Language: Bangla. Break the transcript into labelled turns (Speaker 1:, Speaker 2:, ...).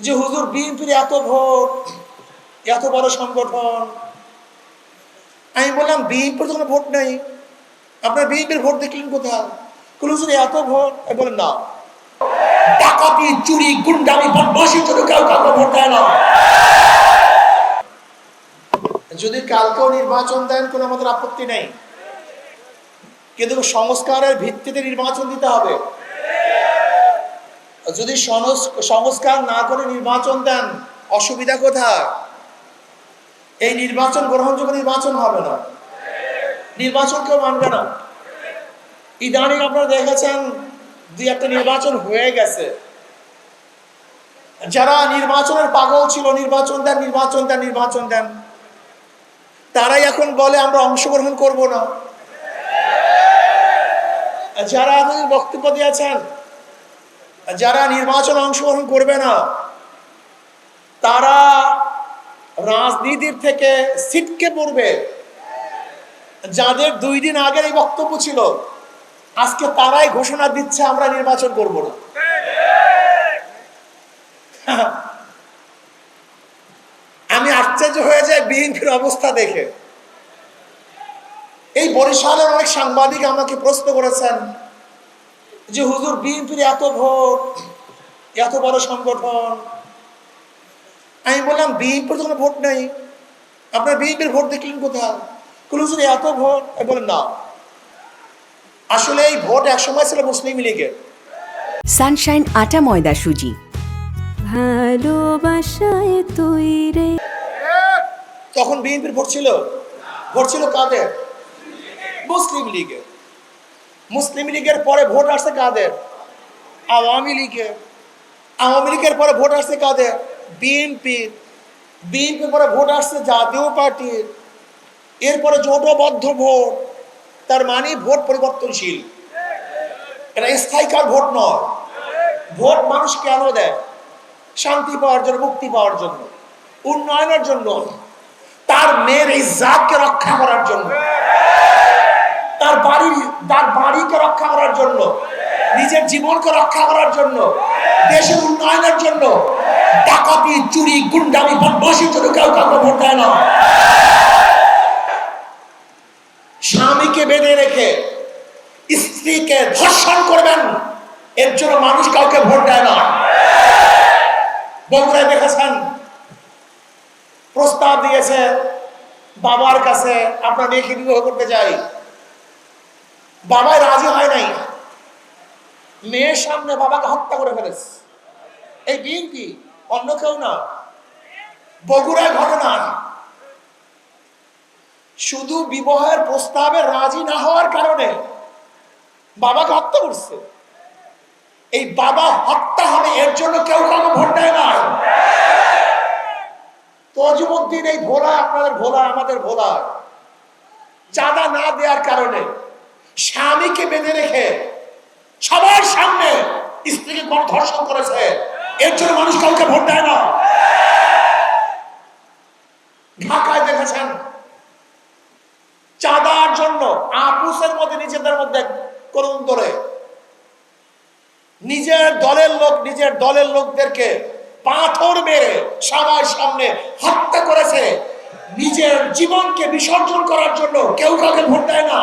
Speaker 1: যে হুজুর বিএনপির এত ভোট, এত বড় সংগঠন। আমি বললাম, বিএনপির তো কোনো ভোট নেই। আপনার বিএনপির ভোট দেখলেন কোথায়? হুজুর এত ভোট? আমি বললাম, না। ডাকাতি, চুরি, গুন্ডামি বদমাশির জন্য কেউ কাউকে ভোট দেয় না। যদি কালকেও নির্বাচন দেন, কোনো আমাদের আপত্তি নেই। কিন্তু সংস্কারের ভিত্তিতে নির্বাচন দিতে হবে। যদি সংস- সংস্কার না করে নির্বাচন দেন, অসুবিধা কোথায়? এই নির্বাচন গ্রহণযোগ্য নির্বাচন হবে না। নির্বাচন কেউ মানবে না। ইদানিং আপনারা দেখেছেন, দুই একটা নির্বাচন হয়ে গেছে। যারা নির্বাচনের পাগল ছিল, নির্বাচন দেন নির্বাচন দেন নির্বাচন দেন, তারাই এখন বলে, আমরা অংশগ্রহণ করব না। যারা এতদিন বক্তব্য দিয়েছেন যারা নির্বাচন অংশগ্রহণ করবে না, তারা রাজনীতির থেকে ছিটকে পড়বে। যাদের দুই দিন আগের এই বক্তব্য ছিল, আজকে তারাই ঘোষণা দিচ্ছে আমরা নির্বাচন করব না। আমি আশ্চর্য হয়ে যাই বিএনপির অবস্থা দেখে। এই বরিশালের অনেক সাংবাদিক আমাকে প্রশ্ন করেছেন যে হুজুর বিএনপির এত ভোট এত বড় সংগঠন। আমি বললাম বিএনপির তো কোনো ভোট নেই। আপনার বিএনপির ভোট দেখলেন কোথায়? বলল, হুজুর এত ভোট? আমি বললাম না। আসলে এই ভোট একসময় ছিল মুসলিম লীগের
Speaker 2: সানশাইন আটা ময়দা সুজি।
Speaker 3: ভালোবাসায় তুই রে।
Speaker 1: তখন বিএনপির ভোট ছিল? ভোট ছিল কাদের? মুসলিম লীগের মুসলিম লীগের পরে ভোট আসছে কাদের? আওয়ামী লীগের। আওয়ামী লীগের পরে ভোট আসছে কাদের? বিএনপির বিএনপির পরে ভোট আসছে জাতীয় পার্টির। এরপরে জোটবদ্ধ ভোট। তার মানে ভোট পরিবর্তনশীল। এটা স্থায়ীকার ভোট নয়। ভোট মানুষ কেন দেয়? শান্তি পাওয়ার জন্য, মুক্তি পাওয়ার জন্য, উন্নয়নের জন্য। তার মেয়ের এই জাতকে রক্ষা করার জন্য। তার বাড়ির তার বাড়িকে রক্ষা করার জন্য, নিজের জীবনকে রক্ষা করার জন্য, দেশের উন্নয়নের জন্য ডাকাতি, চুরি, গুন্ডামি বদমাশির জন্য কেউ কাউকে ভোট দেয় না। স্বামীকে বেঁধে রেখে স্ত্রীকে ধর্ষণ করবেন, এর জন্য মানুষ কাউকে ভোট দেয় না। বগুড়ায় দেখেছেন? প্রস্তাব দিয়েছে বাবার কাছে, আপনার মেয়েকে বিবাহ করতে চাই। বাবাই রাজি হয় নাই। মেয়ের সামনে বাবাকে হত্যা করে ফেলেছে। এই বিএনপি অন্য কেউ না। বগুড়ায় ঘটনা। শুধু বিবাহের প্রস্তাবে রাজি না হওয়ার কারণে বাবাকে হত্যা করছে। এই বাবা হত্যা হবে, এর জন্য কেউ কাউকে ভোট দেয় না তজুমুদ্দিন এই ভোলা, আপনাদের ভোলা, আমাদের ভোলা। চাঁদা না দেওয়ার কারণে স্বামীকে বেঁধে রেখে সবার সামনে স্ত্রীকে ধর্ষণ করেছে। এর জন্য মানুষ কাউকে ভোট দেয় না। ঢাকায় দেখেছেন, চাঁদার জন্য আপুসের মধ্যে, নিজেদের মধ্যে করুন ধরে নিজের দলের লোক, নিজের দলের লোকদেরকে পাথর মেরে সবার সামনে হত্যা করেছে। নিজের জীবনকে বিসর্জন করার জন্য কেউ কাউকে ভোট দেয় না।